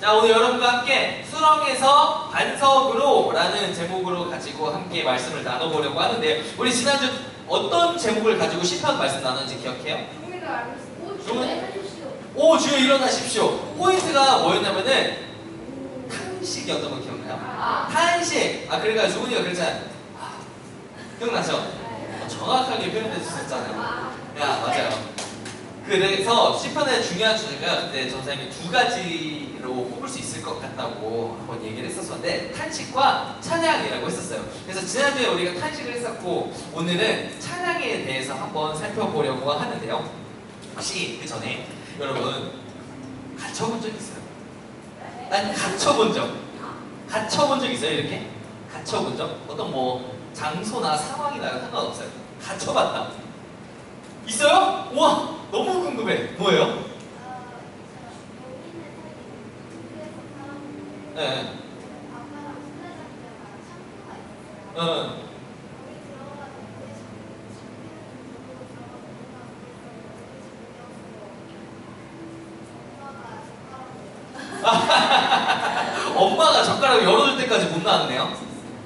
자 오늘 여러분과 함께 수렁에서 반석으로 라는 제목으로 가지고 함께 말씀을 나눠보려고 하는데요. 우리 지난주 어떤 제목을 가지고 시편 말씀 나눴는지 기억해요? 오, 주여 일어나십시오. 포인트가 뭐였냐면은 탄식이었던 거 기억나요? 아, 탄식. 아 그러니까 주은이가 그랬잖아요. 아, 기억나죠? 어, 정확하게 표현해주셨잖아요. 아. 야 맞아요. 그래서 시편의 중요한 주제가 네, 전사님이 두 가지 로 뽑을 수 있을 것 같다고 한번 얘기를 했었었는데 탄식과 찬양이라고 했었어요. 그래서 지난주에 우리가 탄식을 했었고 오늘은 찬양에 대해서 한번 살펴보려고 하는데요. 혹시 그 전에 여러분 갇혀본 적 있어요? 난 갇혀본 적, 갇혀본 적 있어요 이렇게? 갇혀본 적? 어떤 뭐 장소나 상황이나 상관없어요. 갇혀봤다. 있어요? 우와 너무 궁금해. 뭐예요? 예. 네. 어. 엄마가 젓가락을 열어줄 때까지 못 나왔네요.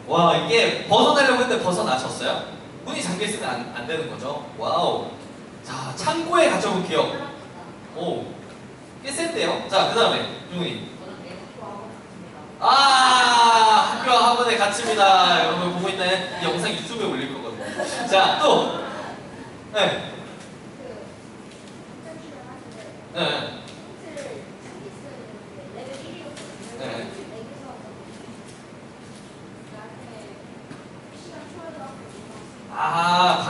와 이게 벗어나려고 했는데 벗어나셨어요? 문이 잠겨 있으면 안, 안 되는 거죠. 와우. 자 창고에 갇혀본 기억. 오. 꽤 센데요. 자 그다음에 중훈이. 아 학교 학원에 갇힙니다. 여러분 보고 있나요? 이 영상 유튜브에 올릴 거거든요. 자 또. 네. 네. 네. 아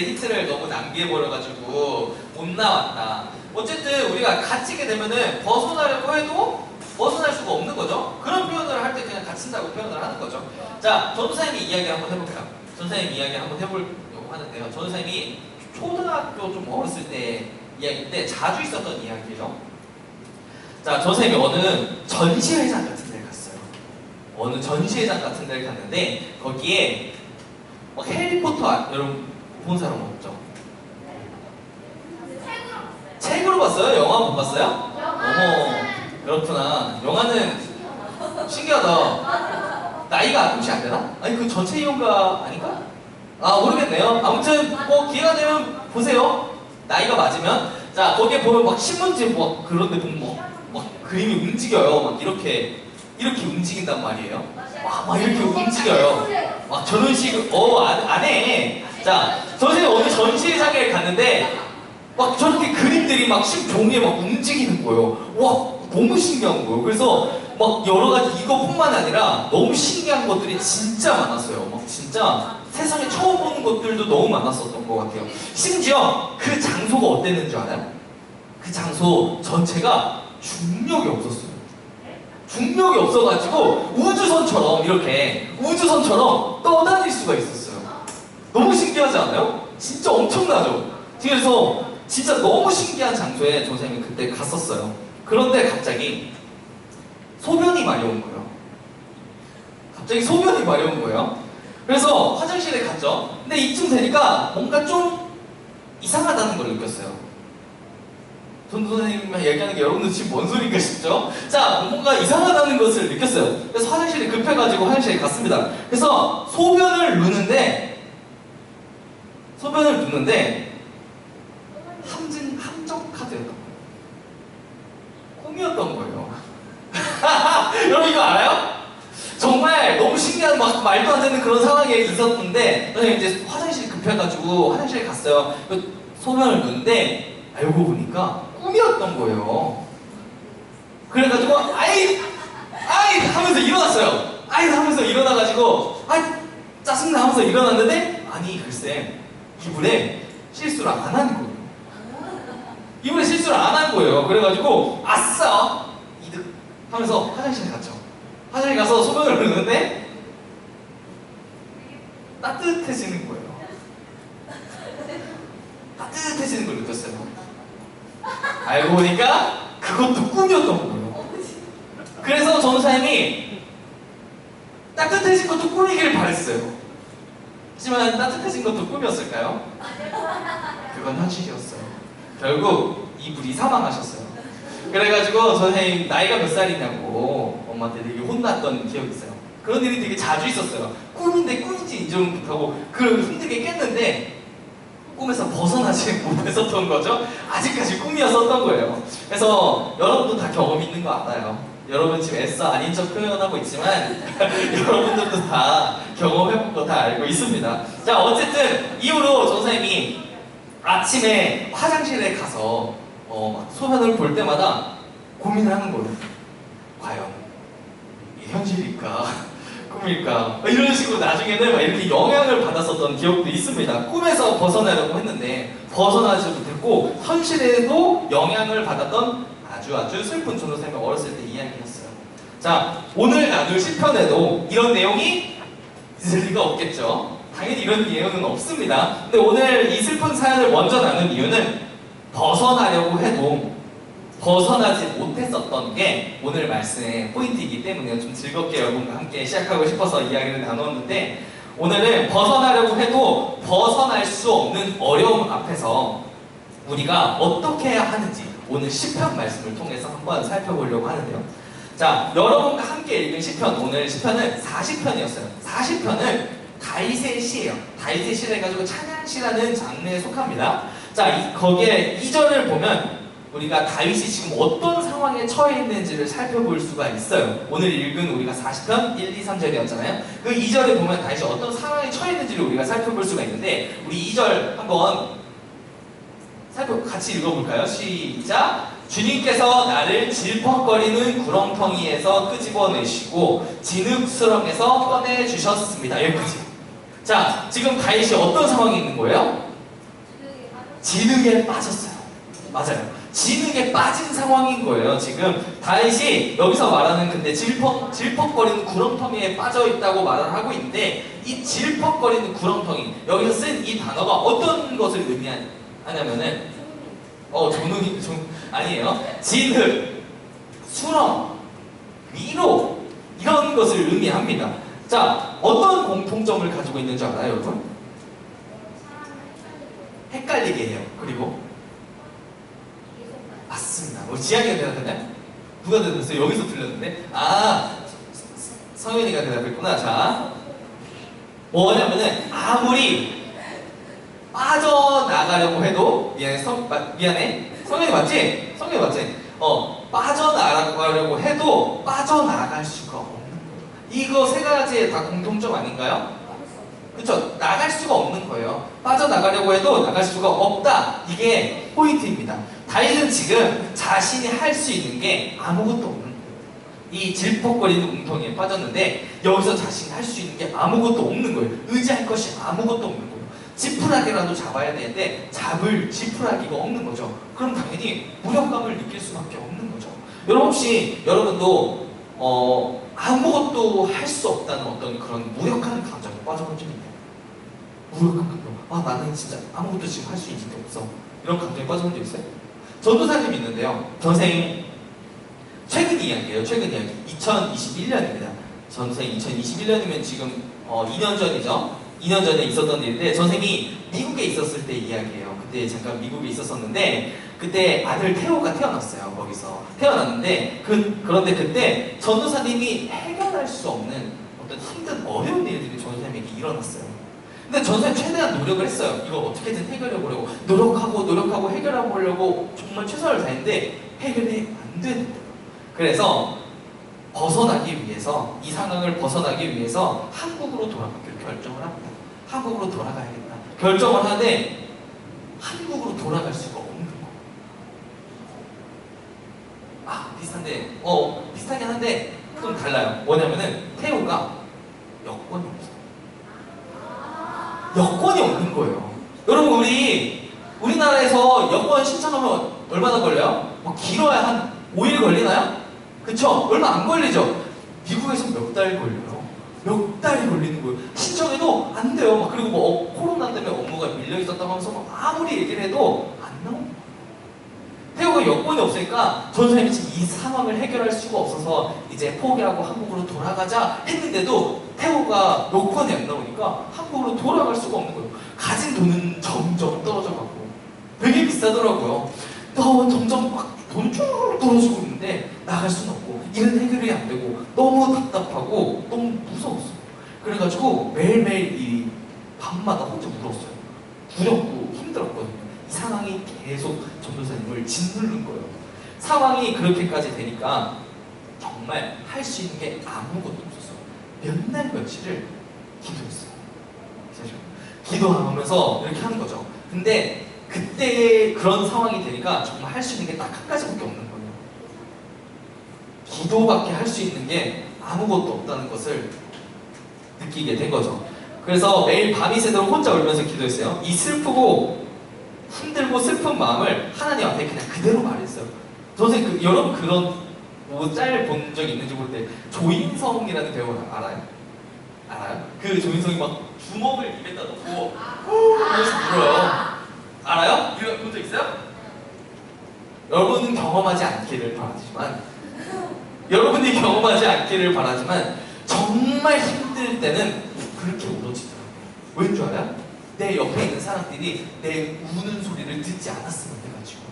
했는데 히트를 너무 낭비해버려가지고 못 나왔다. 어쨌든 우리가 갇히게 되면은 벗어나려고 해도 벗어날 수가 없는 거죠. 그런 표현을 할 때 그냥 갇힌다고 표현을 하는 거죠. 자 전도사님이 이야기 한번 해볼까요? 전도사님 이야기 한번 해보려고 하는데요. 전도사님이 초등학교 좀 어렸을 때 이야기인데 자주 있었던 이야기예요. 자 전도사님이 어느 전시회장 같은 데 갔어요. 어느 전시회장 같은 데를 갔는데 거기에 뭐 해리포터 아- 여러분 본 사람 없죠? 책으로 봤어요? 영화 못 봤어요? 어머 그렇구나 영화는 신기하다 나이가 혹시 안 되나? 아니 그 전체 이용가 아닌가? 아 모르겠네요 아무튼 뭐 기회가 되면 보세요 나이가 맞으면 자 거기에 보면 막 신문지 뭐 그런 데 보면 뭐, 막 그림이 움직여요 막 이렇게 이렇게 움직인단 말이에요 와, 막 이렇게 움직여요 막 저런 식, 어, 안, 안 해. 자, 선생님 어느 전시회장에 갔는데, 막 저렇게 그림들이 막심 종이에 막 움직이는 거예요. 와, 너무 신기한 거예요. 그래서 막 여러 가지 이것뿐만 아니라 너무 신기한 것들이 진짜 많았어요. 막 진짜 세상에 처음 보는 것들도 너무 많았었던 것 같아요. 심지어 그 장소가 어땠는지 알아요? 그 장소 전체가 중력이 없었어요. 중력이 없어가지고 우주선처럼 이렇게 우주선처럼 떠다닐 수가 있었어요. 너무 신기하지 않아요? 진짜 엄청나죠? 그래서 진짜 너무 신기한 장소에 선생님이 그때 갔었어요. 그런데 갑자기 소변이 마려운 거예요. 갑자기 소변이 마려운 거예요. 그래서 화장실에 갔죠. 근데 이쯤 되니까 뭔가 좀 이상하다는 걸 느꼈어요. 전 선생님만 얘기하는 게 여러분들 지금 뭔 소리인가 싶죠? 자, 뭔가 이상하다는 것을 느꼈어요. 그래서 화장실에 급해가지고 화장실에 갔습니다. 그래서 소변을 누는데, 소변을 누는데, 함증, 함정 카드였던 거예요. 꿈이었던 거예요. 여러분 이거 알아요? 정말 너무 신기한 막 말도 안 되는 그런 상황이 있었는데 선생님 이제 화장실 급해가지고 화장실에 갔어요. 그 소변을 누는데 알고 보니까 꿈이었던 거예요. 그래가지고 아이 아이 하면서 일어났어요. 아이 하면서 일어나가지고 아이 짜증나 하면서 일어났는데 아니 글쎄 이불에 실수를 안한 거예요. 이번에 실수를 안 한 거예요. 그래가지고 아싸 이득 하면서 화장실에 갔죠. 화장실 가서 소변을 누는데 따뜻해지는 거예요. 따뜻해지는 걸 느꼈어요. 알고 보니까 그것도 꿈이었던 거예요. 그래서 전사님이 따뜻해진 것도 꿈이길 바랬어요. 하지만 따뜻해진 것도 꿈이었을까요? 그건 현실이었어요. 결국 이분이 사망하셨어요. 그래가지고 선생님 나이가 몇 살이냐고 엄마한테 되게 혼났던 기억이 있어요. 그런 일이 되게 자주 있었어요. 꿈인데 꿈인지 인정을 못하고 그 힘들게 깼는데 꿈에서 벗어나지 못했었던 거죠. 아직까지 꿈이었었던 거예요. 그래서 여러분도 다 경험 있는 거 알아요. 여러분 지금 애써 아닌 척 표현하고 있지만 여러분들도 다 경험해본 거 다 알고 있습니다. 자 어쨌든 이후로 전사님이 아침에 화장실에 가서 어, 막 소변을 볼 때마다 고민을 하는 거예요. 과연 현실일까? 꿈일까? 막 이런 식으로 나중에는 막 이렇게 영향을 받았었던 기억도 있습니다. 꿈에서 벗어나려고 했는데 벗어나지 못했고 현실에도 영향을 받았던 아주 아주 슬픈 전도사님의 어렸을 때 이야기였어요. 자 오늘 나눌 시편에도 이런 내용이 있을 리가 없겠죠. 당연히 이런 내용은 없습니다. 근데 오늘 이 슬픈 사연을 먼저 나눈 이유는 벗어나려고 해도 벗어나지 못했었던 게 오늘 말씀의 포인트이기 때문에 좀 즐겁게 여러분과 함께 시작하고 싶어서 이야기를 나눴는데 오늘은 벗어나려고 해도 벗어날 수 없는 어려움 앞에서 우리가 어떻게 해야 하는지 오늘 시편 말씀을 통해서 한번 살펴보려고 하는데요. 자, 여러분과 함께 읽은 시편 오늘 시편은 40편이었어요. 40편은 다윗의 시예요. 다윗의 시를 해가지고 찬양시라는 장르에 속합니다. 자, 이- 거기에 2절을 보면 우리가 다윗이 지금 어떤 상황에 처해 있는지를 살펴볼 수가 있어요. 오늘 읽은 우리가 40편 1, 2, 3절이었잖아요. 그 2절에 보면 다윗이 어떤 상황에 처해 있는지를 우리가 살펴볼 수가 있는데 우리 2절 한번 살펴 같이 읽어볼까요? 시작. 주님께서 나를 질퍽거리는 구렁텅이에서 끄집어내시고 진흙수렁에서 꺼내 주셨습니다. 여기까지. 자, 지금 다윗이 어떤 상황에 있는 거예요? 진흙에 빠졌어요. 맞아요. 진흙에 빠진 상황인 거예요. 지금 다윗이 여기서 말하는 근데 질퍽 질퍽거리는 구렁텅이에 빠져 있다고 말을 하고 있는데 이 질퍽거리는 구렁텅이 여기서 쓴 이 단어가 어떤 것을 의미하 냐면은 어 조능이 좀 아니에요. 진흙, 수렁, 위로 이런 것을 의미합니다. 자 어떤 공통점을 가지고 있는 줄 알아요, 여러분? 헷갈리게 해요. 그리고 맞습니다. 우리 지향이가 대답했나요? 누가 대답했어요? 여기서 들렸는데? 아, 성현이가 대답했구나. 자, 뭐냐면은 아무리 빠져나가려고 해도 미안해, 성, 마, 미안해. 성현이 맞지? 성현이 맞지? 어, 빠져나가려고 해도 빠져나갈 수가 없는 거예요. 이거 세 가지의 다 공통점 아닌가요? 그쵸? 나갈 수가 없는 거예요. 빠져나가려고 해도 나갈 수가 없다. 이게 포인트입니다. 다윗은 지금 자신이 할 수 있는 게 아무것도 없는 거예요. 이 질퍽거리는 웅덩이에 빠졌는데 여기서 자신이 할 수 있는 게 아무것도 없는 거예요. 의지할 것이 아무것도 없는 거예요. 지푸라기라도 잡아야 되는데 잡을 지푸라기가 없는 거죠. 그럼 당연히 무력감을 느낄 수밖에 없는 거죠. 여러분 혹시 여러분도 어, 아무것도 할 수 없다는 어떤 그런 무력한 감정에 빠져본 적 있나요? 무력한 감정. 아 나는 진짜 아무것도 지금 할 수 있는 게 없어. 이런 감정에 빠져본 적 있어요? 전도사님이 있는데요. 전생 최근 이야기예요. 최근 이야기. 2021년입니다. 전생 2021년이면 지금 어, 2년 전이죠. 2년 전에 있었던 일인데 전생이 미국에 있었을 때 이야기예요. 그때 잠깐 미국에 있었었는데 그때 아들 태호가 태어났어요. 거기서 태어났는데 그 그런데 그때 전도사님이 해결할 수 없는 어떤 힘든 어려운 일들이 전도사님에게 일어났어요. 근데 전사님 최대한 노력을 했어요. 이거 어떻게든 해결해 보려고 노력하고 노력하고 해결해 보려고 정말 최선을 다했는데 해결이 안 되는 그래서 벗어나기 위해서 이 상황을 벗어나기 위해서 한국으로 돌아가기로 결정을 합니다. 한국으로 돌아가야겠다. 결정을 하되 한국으로 돌아갈 수가 없는 거예요. 아 비슷한데 어 비슷하긴 한데 좀 달라요. 뭐냐면은 태우가 여권이 없어요. 여권이 없는 거예요. 여러분 우리 우리나라에서 여권 신청하면 얼마나 걸려요? 뭐 길어야 한 5일 걸리나요? 그쵸? 얼마 안 걸리죠? 미국에서 몇 달 걸려요? 몇 달이 걸리는 거예요. 신청해도 안 돼요. 막 그리고 뭐 어, 코로나 때문에 업무가 밀려 있었다고 하면서 막 아무리 얘기를 해도 안 나옵니다. 태우가 여권이 없으니까 전사님이 지금 이 상황을 해결할 수가 없어서 이제 포기하고 한국으로 돌아가자 했는데도 태우가 여권이 안 나오니까 한국으로 돌아갈 수가 없는 거예요. 가진 돈은 점점 떨어져 가고 되게 비싸더라고요. 또 점점 막 돈이 쭉 떨어지고 있는데 나갈 수는 없고 일은 해결이 안 되고 너무 답답하고 너무 무서웠어. 그래가지고 매일매일 이 밤마다 혼자 울었어요. 두렵고 힘들었거든요. 이 상황이 계속 전도사님을 짓누른 거예요. 상황이 그렇게까지 되니까 정말 할 수 있는 게 아무것도 없었어요. 몇 날 며칠을 기도했어요. 기도하면서 이렇게 하는 거죠. 근데 그때 그런 상황이 되니까 정말 할 수 있는 게 딱 한 가지밖에 없는 거예요. 기도밖에 할 수 있는 게 아무것도 없다는 것을 느끼게 된 거죠. 그래서 매일 밤이 새도록 혼자 울면서 기도했어요. 이 슬프고 힘들고 슬픈 마음을 하나님 앞에 그냥 그대로 말했어요. 선생님, 그, 여러분 그런 뭐짤본 적 있는지 모르는데 조인성이라는 배우 알아요? 알아요? 그 조인성이 막 주먹을 입에다 넣고 그러면서 울어요. 알아요? 이거 본적 있어요? 여러분은 경험하지 않기를 바라지만 여러분이 경험하지 않기를 바라지만 정말 힘들 때는 그렇게 울어지더라고요. 왠 줄 알아요? 내 옆에 있는 사람들이 내 우는 소리를 듣지 않았으면 돼가지고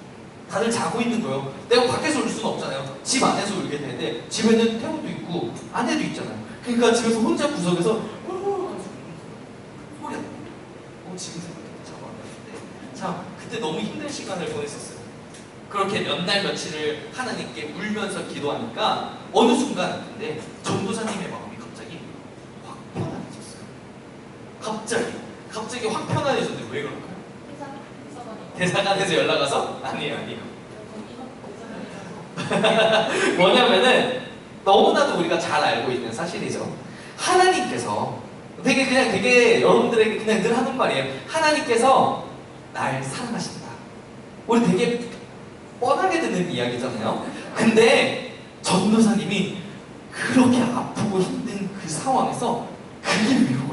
다들 자고 있는 거예요. 내가 밖에서 울 수는 없잖아요. 집 안에서 울게 되는데 집에는 태우도 있고 아내도 있잖아요. 그러니까 집에서 혼자 구석에서 어, 소리 안 나요. 어, 지금 생각해도 자고 안 났는데 참 그때 너무 힘든 시간을 보냈었어요. 그렇게 몇 날 며칠을 하나님께 울면서 기도하니까 어느 순간 근데 전도사님의 마음이 갑자기 확 편안해졌어요. 갑자기 갑자기 확 편안해졌는데 왜 그럴까요? 대사관에서 연락 와서 아니에요 아니에요. 뭐냐면은 너무나도 우리가 잘 알고 있는 사실이죠. 하나님께서 되게 그냥 되게 여러분들에게 그냥 늘 하는 말이에요. 하나님께서 날 사랑하신다. 우리 되게 뻔하게 듣는 이야기잖아요. 근데 전도사님이 그렇게 아프고 힘든 그 상황에서 그게 되더라고요.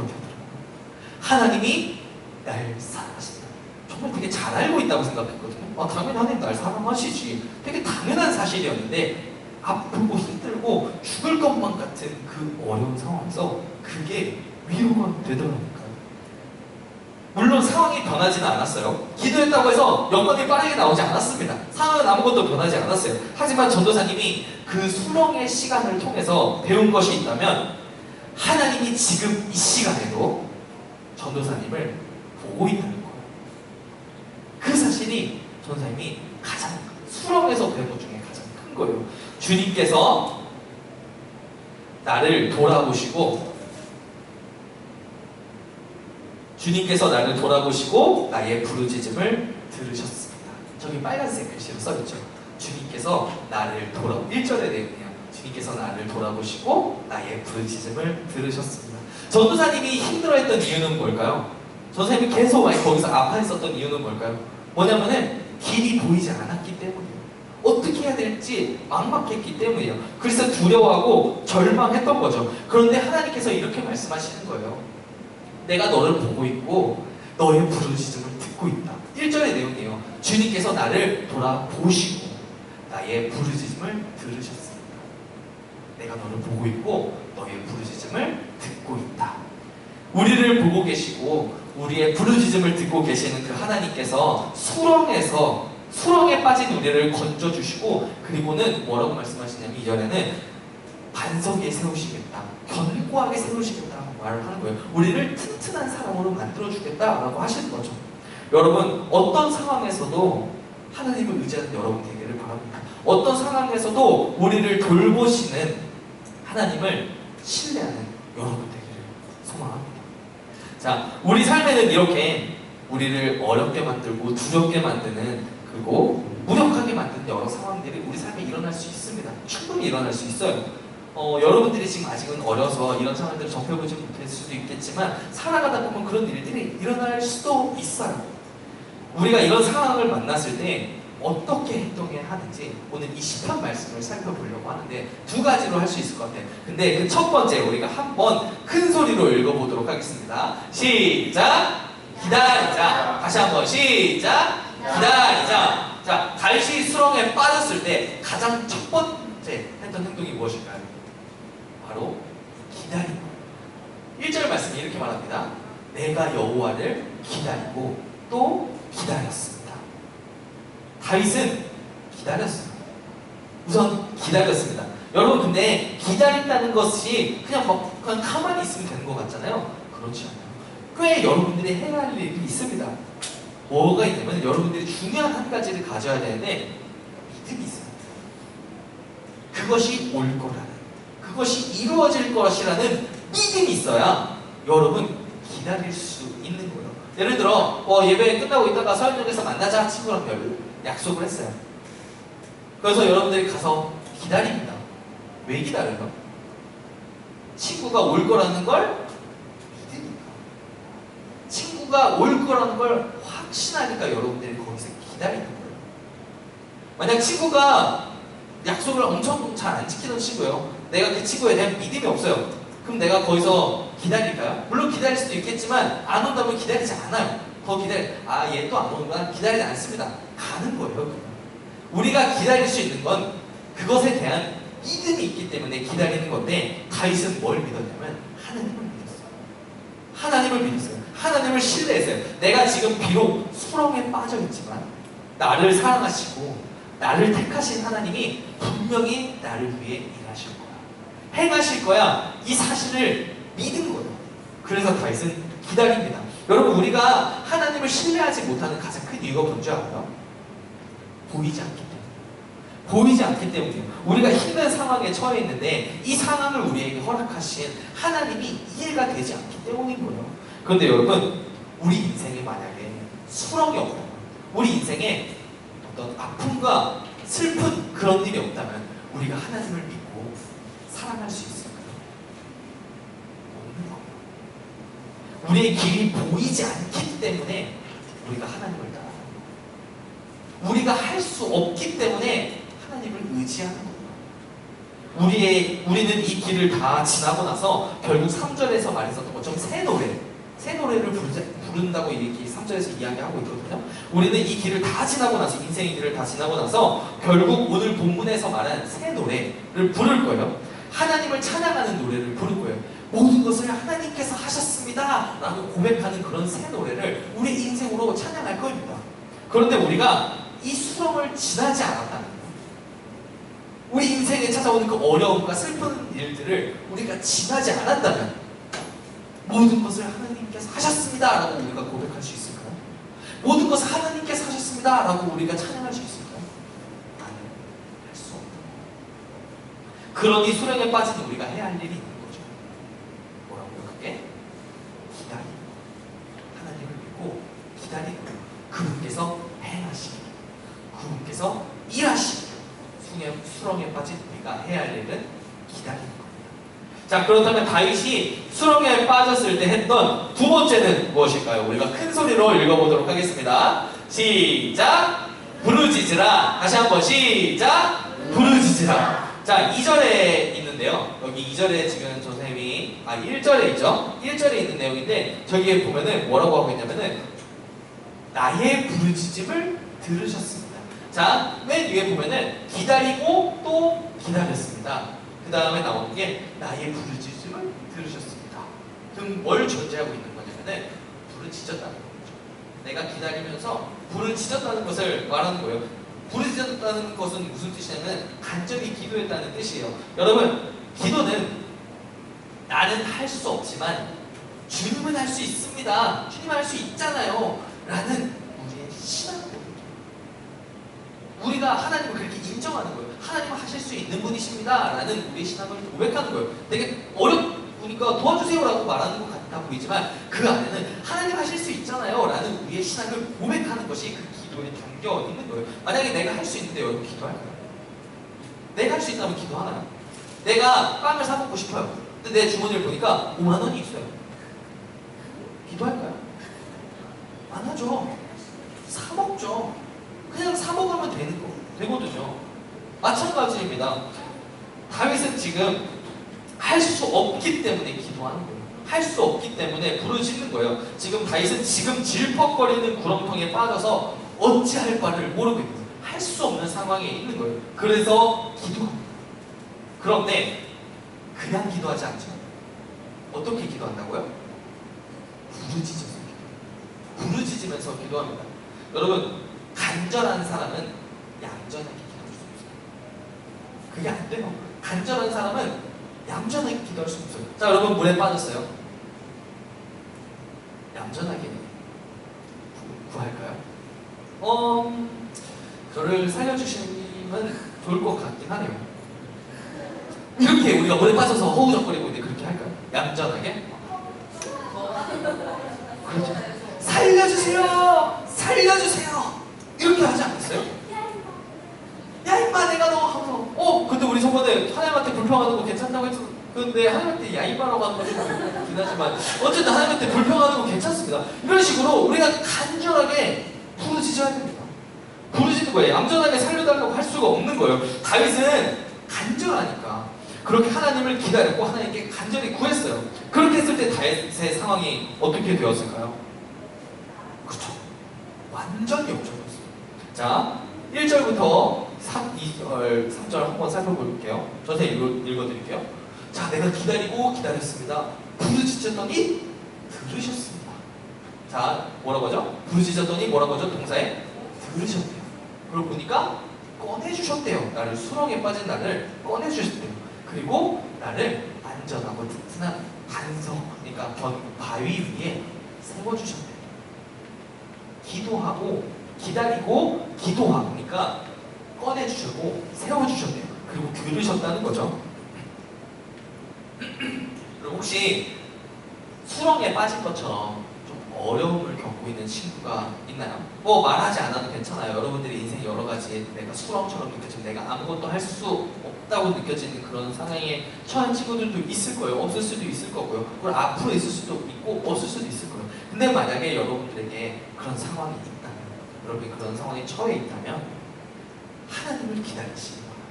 하나님이 날 사랑하신다. 정말 되게 잘 알고 있다고 생각했거든요. 아, 당연히 하나님 날 사랑하시지. 되게 당연한 사실이었는데 아프고 힘들고 죽을 것만 같은 그 어려운 상황에서 그게 위로가 되더라고요. 물론 상황이 변하지는 않았어요. 기도했다고 해서 여건이 빠르게 나오지 않았습니다. 상황은 아무것도 변하지 않았어요. 하지만 전도사님이 그 수렁의 시간을 통해서 배운 것이 있다면 하나님이 지금 이 시간에도 전도사님을 보고 있다는 거예요. 그 사실이 전도사님이 가장 수렁에서 배운 것 중에 가장 큰 거예요. 주님께서 나를 돌아보시고 주님께서 나를 돌아보시고 나의 부르짖음을 들으셨습니다. 저기 빨간색 글씨로 써있죠. 주님께서 나를 돌아 1절의 내용이에요. 주님께서 나를 돌아보시고 나의 부르짖음을 들으셨습니다. 전도사님이 힘들어했던 이유는 뭘까요? 전도사님이 계속 많이 거기서 아파했었던 이유는 뭘까요? 뭐냐면은 길이 보이지 않았기 때문이에요. 어떻게 해야 될지 막막했기 때문이에요. 그래서 두려워하고 절망했던 거죠. 그런데 하나님께서 이렇게 말씀하시는 거예요. 내가 너를 보고 있고 너의 부르짖음을 듣고 있다. 1절의 내용이에요. 주님께서 나를 돌아보시고 나의 부르짖음을 들으셨습니다. 내가 너를 보고 있고 너의 부르짖음을 듣고 있다. 우리를 보고 계시고 우리의 부르짖음을 듣고 계시는 그 하나님께서 수렁에서 수렁에 빠진 우리를 건져 주시고 그리고는 뭐라고 말씀하시냐면 이전에는 반석에 세우시겠다. 견고하게 세우시겠다고 말을 하는 거예요. 우리를 튼튼한 사람으로 만들어 주겠다라고 하시는 거죠. 여러분 어떤 상황에서도 하나님을 의지하는 여러분 되기를 바랍니다. 어떤 상황에서도 우리를 돌보시는 하나님을 신뢰하는 여러분 되기를 소망합니다. 자, 우리 삶에는 이렇게 우리를 어렵게 만들고 두렵게 만드는 그리고 무력하게 만드는 여러 상황들이 우리 삶에 일어날 수 있습니다. 충분히 일어날 수 있어요. 어, 여러분들이 지금 아직은 어려서 이런 상황들을 접해보지 못했을 수도 있겠지만 살아가다 보면 그런 일들이 일어날 수도 있어요. 우리가 이런 상황을 만났을 때 어떻게 행동해야 하는지 오늘 이 10편 말씀을 살펴보려고 하는데 두 가지로 할 수 있을 것 같아요. 근데 그 첫 번째 우리가 한번 큰 소리로 읽어보도록 하겠습니다. 시작! 기다리자. 다시 한번 시작! 기다리자. 자, 갈시 수렁에 빠졌을 때 가장 첫 번째 했던 행동이 무엇일까요? 바로 거예요. 1절 말씀이 이렇게 말합니다. 내가 여호와를 기다리고 또 기다렸습니다. 다윗은 기다렸어요. 우선 기다렸습니다. 여러분 근데 기다린다는 것이 그냥 막 그냥 가만히 있으면 되는 것 같잖아요. 그렇지 않아요. 꽤 여러분들이 해야 할 일이 있습니다. 뭐가 있냐면 여러분들이 중요한 한 가지를 가져야 되는데 믿음이 있어요. 그것이 올 거라는, 그것이 이루어질 것이라는 믿음이 있어야 여러분 기다릴 수 있는 거예요. 예를 들어 어, 예배 끝나고 있다가 서현역에서 만나자 친구랑 별 약속을 했어요. 그래서 여러분들이 가서 기다립니다. 왜 기다려요? 친구가 올 거라는 걸 믿으니까. 친구가 올 거라는 걸 확신하니까 여러분들이 거기서 기다리는 거예요. 만약 친구가 약속을 엄청 잘 안 지키는 친구예요. 내가 그 친구에 대한 믿음이 없어요. 그럼 내가 거기서 기다릴까요? 물론 기다릴 수도 있겠지만 안 온다면 기다리지 않아요. 더 기다려. 아, 얘 또 안 오는구나. 기다리지 않습니다. 가는 거예요. 우리가 기다릴 수 있는 건 그것에 대한 믿음이 있기 때문에 기다리는 건데 다윗은 뭘 믿었냐면 하나님을 믿었어요. 하나님을 믿었어요. 하나님을 신뢰했어요. 내가 지금 비록 수렁에 빠져 있지만 나를 사랑하시고 나를 택하신 하나님이 분명히 나를 위해 일하실 거야. 행하실 거야. 이 사실을 믿은 거예요. 그래서 다윗은 기다립니다. 여러분 우리가 하나님을 신뢰하지 못하는 가장 큰 이유가 뭔지 알아요? 보이지 않기 때문에. 보이지 않기 때문이에요. 우리가 힘든 상황에 처해 있는데 이 상황을 우리에게 허락하신 하나님이 이해가 되지 않기 때문인 거예요. 그런데 여러분 우리 인생에 만약에 수렁이 없다면 우리 인생에 어떤 아픔과 슬픈 그런 일이 없다면 우리가 하나님을 믿고 사랑할 수 있을까요? 없는 거예요. 우리의 길이 보이지 않기 때문에 우리가 하나님을 따라 우리가 할 수 없기 때문에 하나님을 의지하는 거예요. 우리의 우리는 이 길을 다 지나고 나서 결국 3절에서 말했었던 것처럼 새 노래, 새 노래를 부르자, 부른다고 이렇게 3절에서 이야기하고 있거든요. 우리는 이 길을 다 지나고 나서 인생의 길을 다 지나고 나서 결국 오늘 본문에서 말한 새 노래를 부를 거예요. 하나님을 찬양하는 노래를 부를 거예요. 모든 것을 하나님께서 하셨습니다. 라고 고백하는 그런 새 노래를 우리 인생으로 찬양할 겁니다. 그런데 우리가 이 수렁을 지나지 않았다는. 우리 인생에 찾아오는 그 어려움과 슬픈 일들을 우리가 지나지 않았다면 모든 것을 하나님께서 하셨습니다. 라고 우리가 고백할 수 있을까요? 모든 것을 하나님께서 하셨습니다. 라고 우리가 찬양할 수 있을까요? 그러니 수령에 빠진 우리가 해야 할 일이 있는 거죠. 뭐라고요? 그게 기다리는 거. 하나님을 믿고 기다리는 거. 그분께서 행하시기. 그분께서 일하시기. 수렁에, 수렁에 빠진 우리가 해야 할 일은 기다리는 겁니다. 자, 그렇다면 다윗이 수렁에 빠졌을 때 했던 두 번째는 무엇일까요? 우리가 큰 소리로 읽어보도록 하겠습니다. 시작! 부르짖으라. 다시 한번 시작! 부르짖으라. 자, 2절에 있는데요. 여기 2절에 지금 저 선생님이, 아, 1절에 있죠? 1절에 있는 내용인데, 저기에 보면은 뭐라고 하고 있냐면은, 나의 부르짖음을 들으셨습니다. 자, 맨 위에 보면은 기다리고 또 기다렸습니다. 그 다음에 나오는 게 나의 부르짖음을 들으셨습니다. 그럼 뭘 전제하고 있는 거냐면은 부르짖었다는 거죠. 내가 기다리면서 부르짖었다는 것을 말하는 거예요. 부르짖었다는 것은 무슨 뜻이냐면 간절히 기도했다는 뜻이에요. 여러분, 기도는 나는 할 수 없지만 주님은 할 수 있습니다. 주님 할 수 있잖아요. 라는 우리의 신앙고백이에요. 우리가 하나님을 그렇게 인정하는 거예요. 하나님은 하실 수 있는 분이십니다. 라는 우리의 신앙을 고백하는 거예요. 되게 어렵으니까 도와주세요라고 말하는 것 같아 보이지만 그 안에는 하나님 하실 수 있잖아요. 라는 우리의 신앙을 고백하는 것이 그 기도에 담겨 있는 거예요. 만약에 내가 할 수 있는데 여러분 기도할까요? 내가 할 수 있다면 기도하나요? 내가 빵을 사 먹고 싶어요. 근데 내 주머니를 보니까 5만 원이 있어요. 기도할까요? 안 하죠. 사 먹죠. 그냥 사 먹으면 되는 거 되거든요. 마찬가지입니다. 다윗은 지금 할 수 없기 때문에 기도하는 거예요. 할 수 없기 때문에 부르짖는 거예요. 지금 다윗은 지금 질퍽거리는 구렁텅이에 빠져서 어찌할 바를 모르고 있는. 할 수 없는 상황에 있는 거예요. 그래서 기도합니다. 그런데 그냥 기도하지 않죠. 어떻게 기도한다고요? 부르짖어서 기도해요. 부르짖으면서 기도합니다. 여러분 간절한 사람은 없어요. 그게 안 돼요. 간절한 사람은 얌전하게 기도할 수 없어요. 자, 여러분 물에 빠졌어요. 얌전하게 구- 구할까요? 어, 저를 살려주시면 좋을 것 같긴 하네요. 이렇게 우리가 물에 빠져서 허우적거리고 있는데 그렇게 할까요? 얌전하게? 그렇죠. 살려주세요! 살려주세요! 이렇게 하지 않겠어요? 야 임마 내가 너 하면서 어 근데 우리 저번에 하나님한테 불평하는 거 괜찮다고 했어. 근데 하나님한테 야 임마라고 하는 건좀 하지만 어쨌든 하나님한테 불평하는 거 괜찮습니다. 이런 식으로 우리가 간절하게 부르짖어야 됩니다. 부르짖는 거예요. 얌전하게 살려달라고 할 수가 없는 거예요. 다윗은 간절하니까 그렇게 하나님을 기다렸고 하나님께 간절히 구했어요. 그렇게 했을 때 다윗의 상황이 어떻게 되었을까요? 그쵸 완전히 역전했어요. 자 1절부터 3, 2절, 3절 한번 살펴볼게요. 전체 읽어, 읽어드릴게요. 자, 내가 기다리고 기다렸습니다. 부르짖었더니 들으셨습니다. 자, 뭐라고 하죠? 부르짖었더니 뭐라고 하죠? 동사에 들으셨대요. 그걸 보니까 꺼내주셨대요. 나를 수렁에 빠진 나를 꺼내주셨대요. 그리고 나를 안전하고 튼튼한 반석, 그러니까 견, 바위 위에 세워주셨대요. 기도하고 기다리고 기도하니까 꺼내주셨고 세워주셨대요. 그리고 들으셨다는 거죠. 그리고 혹시 수렁에 빠진 것처럼 좀 어려움을 겪고 있는 친구가 있나요? 뭐 말하지 않아도 괜찮아요. 여러분들의 인생 여러 가지 내가 수렁처럼 느껴지는 내가 아무것도 할 수 없다고 느껴지는 그런 상황에 처한 친구들도 있을 거예요. 없을 수도 있을 거고요. 그리고 앞으로 있을 수도 있고 없을 수도 있을 거예요. 근데 만약에 여러분들에게 그런 상황이 있다면 여러분이 그런 상황에 처해 있다면 하나님을 기다리시기 바랍니다.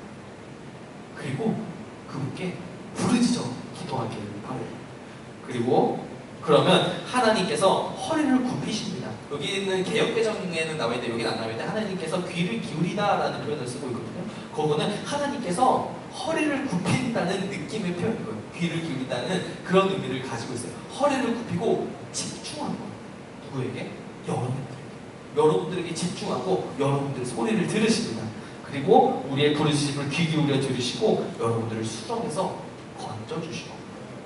그리고 그분께 부르짖어 기도하기를 바래요. 그리고 그러면 하나님께서 허리를 굽히십니다. 여기 있는 개혁개정에는 나와 있는데 여기는 안 나와 있는데 하나님께서 귀를 기울이다라는 표현을 쓰고 있거든요. 그거는 하나님께서 허리를 굽힌다는 느낌의 표현이고요. 귀를 기울이다는 그런 의미를 가지고 있어요. 허리를 굽히고 집중하는 거예요. 누구에게? 여러분들에게. 여러분들에게 집중하고 여러분들의 소리를 들으십니다. 그리고 우리의 부르짖음을 귀 기울여 들으시고 여러분들을 수렁에서 건져주시고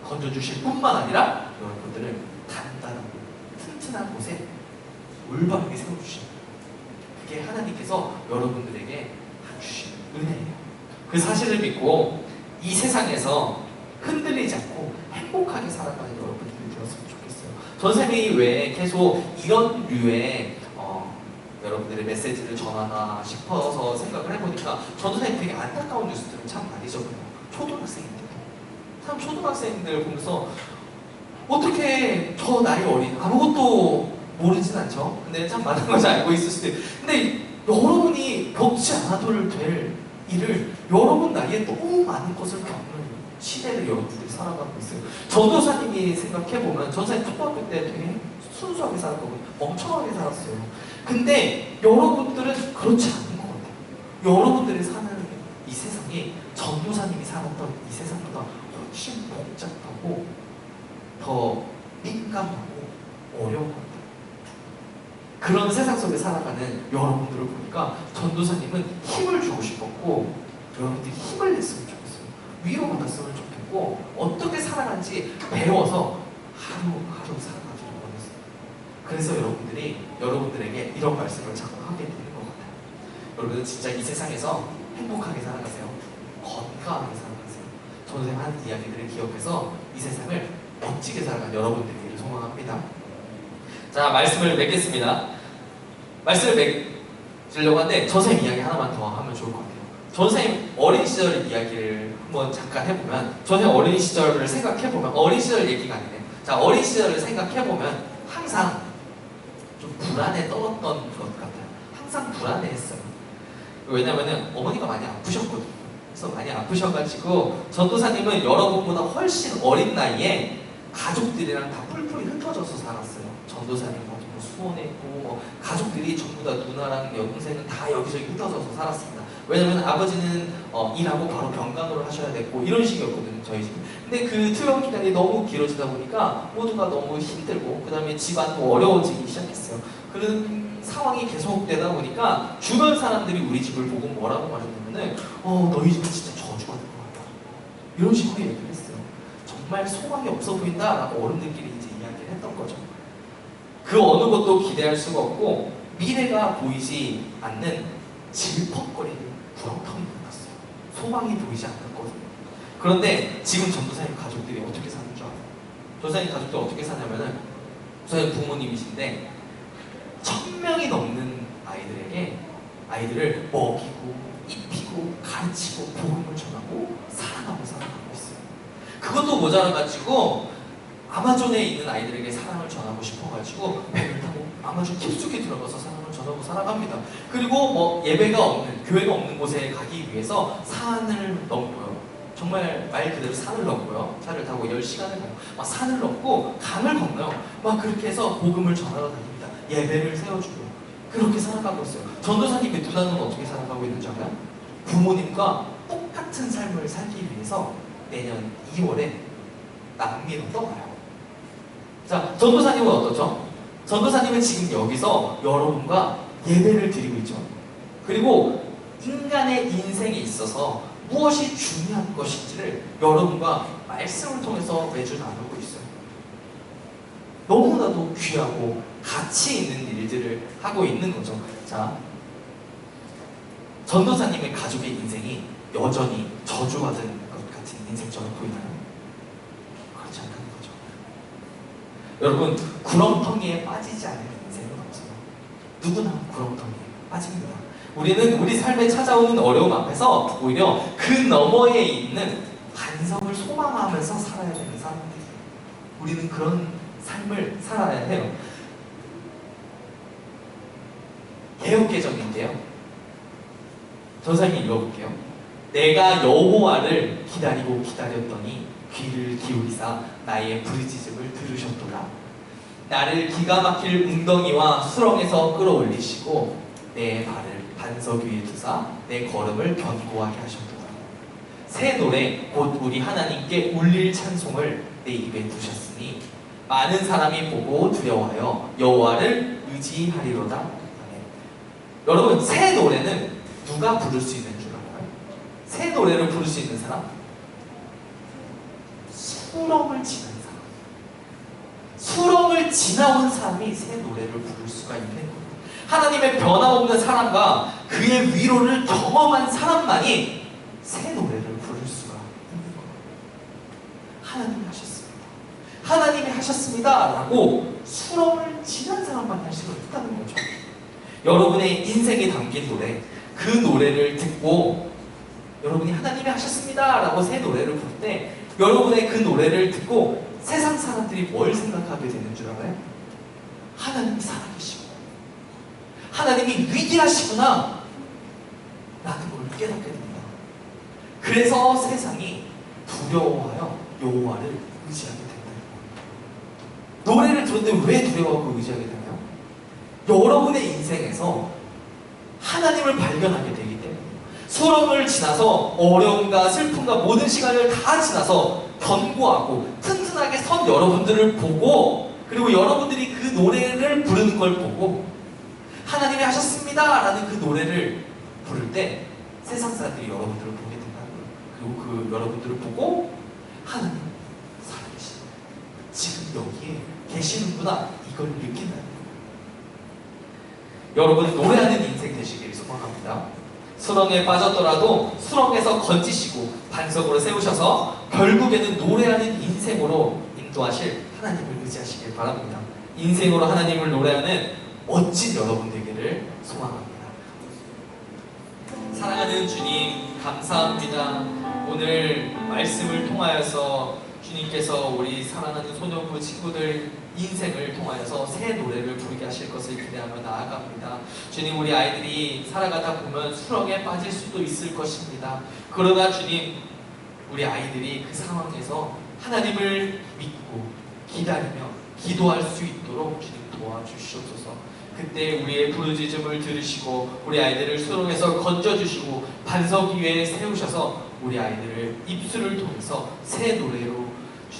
건져주실 뿐만 아니라 여러분들을 단단하고 튼튼한 곳에 올바르게 세워주십니다. 그게 하나님께서 여러분들에게 주신 은혜예요. 그 사실을 믿고 이 세상에서 흔들리지 않고 행복하게 살아가는 여러분들이 되었으면 좋겠어요. 전생이 왜 계속 이런 류의 어, 여러분들의 메시지를 전하나 싶어서 생각을 해보니까 전선생님 되게 안타까운 뉴스들을 참 많이 적어요. 초등학생인데도. 참 초등학생들 보면서 어떻게 저 나이 어린 아무것도 모르진 않죠. 근데 참 많은 것을 알고 있을 수도 있어요. 근데 여러분이 겪지 않아도 될 일을 여러분 나이에 너무 많은 것을 겪는 시대를 여러분들이 살아가고 있어요. 전도사님이 생각해보면 전도사님 초등학교 때 되게 순수하게 살았거든요. 멍청하게 살았어요. 근데 여러분들은 그렇지 않은 것 같아요. 여러분들이 사는 이 세상이 전도사님이 살았던 이 세상보다 훨씬 복잡하고 더 민감하고 어려운 것 같아요. 그런 세상 속에 살아가는 여러분들을 보니까 전도사님은 힘을 주고 싶었고 여러분들이 힘을 냈으면 좋겠어요. 위로받았으면 좋겠고 어떻게 살아가는지 배워서 하루하루 원했어요. 그래서 여러분들이 여러분들에게 이런 말씀을 자꾸 하게 되는 것 같아요. 여러분은 진짜 이 세상에서 행복하게 살아가세요. 건강하게 살아가세요. 전도사님 하는 이야기들을 기억해서 이 세상을 멋지게 살아가는 여러분들이기를 소망합니다. 자, 말씀을 맺겠습니다. 말씀을 맺으려고 하는데 전생님 이야기 하나만 더 하면 좋을 것 같아요. 전생님 어린 시절 이야기를 한번 잠깐 해보면 전생님 어린 시절을 생각해보면 어린 시절 얘기가 아니네요. 자, 어린 시절을 생각해보면 항상 좀 불안에 떨었던 것 같아요. 항상 불안해했어요. 왜냐면은 어머니가 많이 아프셨거든요. 그래서 많이 아프셔가지고 전도사님은 여러분보다 훨씬 어린 나이에 가족들이랑 다 뿔뿔이 흩어져서 살았어요. 전도사님 뭐 수원에 있고 뭐 가족들이 전부 다 누나랑 여동생은 다 여기저기 흩어져서 살았습니다. 왜냐면 아버지는 어, 일하고 바로 병간호를 하셔야 됐고 이런 식이었거든요 저희 집. 근데 그 투병 기간이 너무 길어지다 보니까 모두가 너무 힘들고 그 다음에 집안도 어려워지기 시작했어요. 그런 상황이 계속되다 보니까 주변 사람들이 우리 집을 보고 뭐라고 말했냐면은 어 너희 집은 진짜 저 이런 식으로 얘기를 했어요. 정말 소망이 없어 보인다 라고 어른들끼리 이제 이야기를 했던 거죠. 그 어느 것도 기대할 수가 없고 미래가 보이지 않는 질퍽거리는 구렁텅이 같았어요. 소망이 보이지 않았거든요. 그런데 지금 전도사님 가족들이 어떻게 사는 줄 알아요? 전도사님 가족들 어떻게 사냐면은 저희 부모님이신데 천 명이 넘는 아이들에게 아이들을 먹이고 입히고 가르치고 복음을 전하고 사랑하고 살아가고 있어요. 그것도 모자라 가지고 아마존에 있는 아이들에게 사랑을 전하고 싶어가지고 배를 타고 아마존 깊숙이 들어가서 사랑 을 전하고 살아갑니다. 그리고 뭐 예배가 없는 교회가 없는 곳에 가기 위해서 산을 넘고요. 정말 말 그대로 산을 넘고요. 차를 타고 10시간을 가요. 막 산을 넘고 강을 건너요. 막 그렇게 해서 복음을 전하러 다닙니다. 예배를 세워주고 그렇게 살아가고 있어요. 전도사님의 누나는 어떻게 살아가고 있는지 알아요? 부모님과 똑같은 삶을 살기 위해서 내년 2월에 남미로 떠나요. 자, 전도사님은 어떻죠? 전도사님은 지금 여기서 여러분과 예배를 드리고 있죠. 그리고 인간의 인생에 있어서 무엇이 중요한 것인지를 여러분과 말씀을 통해서 매주 나누고 있어요. 너무나도 귀하고 가치 있는 일들을 하고 있는 거죠. 자, 전도사님의 가족의 인생이 여전히 저주받은 것 같은 인생처럼 보이나요? 그렇지 않다는 거죠. 여러분, 구렁텅이에 빠지지 않는 인생은 없어요. 누구나 구렁텅이에 빠집니다. 우리는 우리 삶에 찾아오는 어려움 앞에서 오히려 그 너머에 있는 반성을 소망하면서 살아야 되는 사람들이에요. 우리는 그런 삶을 살아야 해요. 개혁개정인데요. 전사님 읽어볼게요. 내가 여호와를 기다리고 기다렸더니 귀를 기울이사 나의 부르짖음을 들으셨도다. 나를 기가 막힐 웅덩이와 수렁에서 끌어올리시고 내 발을 반석 위에 두사 내 걸음을 견고하게 하셨도다. 새 노래 곧 우리 하나님께 울릴 찬송을 내 입에 두셨으니 많은 사람이 보고 두려워하여 여호와를 의지하리로다. 여러분 새 노래는 누가 부를 수 있는 줄 알아요? 새 노래를 부를 수 있는 사람? 수렁을 지난 사람. 수렁을 지나온 사람이 새 노래를 부를 수가 있는 거예요. 하나님의 변함없는 사랑과 그의 위로를 경험한 사람만이 새 노래를 부를 수가 있는 거예요. 하나님이 하셨습니다. 하나님이 하셨습니다. 라고 수렁을 지난 사람만 할 수가 있다는 거죠. 여러분의 인생에 담긴 노래, 그 노래를 듣고 여러분이 하나님이 하셨습니다. 라고 새 노래를 부를 때 여러분의 그 노래를 듣고 세상 사람들이 뭘 생각하게 되는 줄 알아요? 하나님이 살아계시고 하나님이 위대하시구나 라는 걸 깨닫게 됩니다. 그래서 세상이 두려워하여 여호와를 의지하게 된다. 노래를 들었는데 왜 두려워하고 의지하게 되나요? 여러분의 인생에서 하나님을 발견하게 때 수렁을 지나서 어려움과 슬픔과 모든 시간을 다 지나서 견고하고 튼튼하게 선 여러분들을 보고 그리고 여러분들이 그 노래를 부르는 걸 보고 하나님이 하셨습니다 라는 그 노래를 부를 때 세상 사람들이 여러분들을 보게 된다는 거예요. 그리고 그 여러분들을 보고 하나님 살아계시다. 지금 여기에 계시는구나 이걸 느낀다는 거예요. 여러분 노래하는 인생 되시길 소망합니다. 수렁에 빠졌더라도 수렁에서 건지시고 반석으로 세우셔서 결국에는 노래하는 인생으로 인도하실 하나님을 의지하시길 바랍니다. 인생으로 하나님을 노래하는 멋진 여러분 되기를 소망합니다. 사랑하는 주님, 감사합니다. 오늘 말씀을 통하여서 주님께서 우리 사랑하는 소년부 친구들 인생을 통하여서 새 노래를 부르게 하실 것을 기대하며 나아갑니다. 주님, 우리 아이들이 살아가다 보면 수렁에 빠질 수도 있을 것입니다. 그러나 주님, 우리 아이들이 그 상황에서 하나님을 믿고 기다리며 기도할 수 있도록 주님 도와주시옵소서. 그때 우리의 부르짖음을 들으시고 우리 아이들을 수렁에서 건져주시고 반석 위에 세우셔서 우리 아이들을 입술을 통해서 새 노래로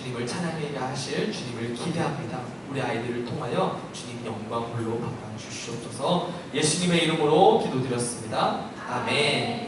주님을 찬양하게 하실 주님을 기대합니다. 우리 아이들을 통하여 주님 영광 홀로 받아 주시옵소서. 예수님의 이름으로 기도드렸습니다. 아멘.